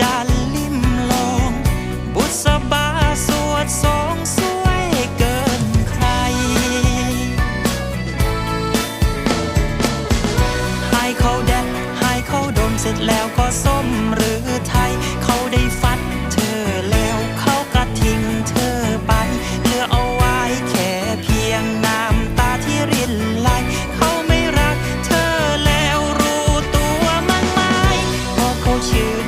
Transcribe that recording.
จะลิมลอง บุษบาสวดสองสวยเกินใคร ให้เขาแดดให้เขาดมเสร็จแล้วก็ส้มหรือไทย เขาได้ฟัดเธอแล้วเขากระทิ้งเธอไปเหลือเอาไว้แค่เพียงน้ำตาที่รินไหลเขาไม่รักเธอแล้วรู้ตัวมั้งไหมเพราะเขาชื่น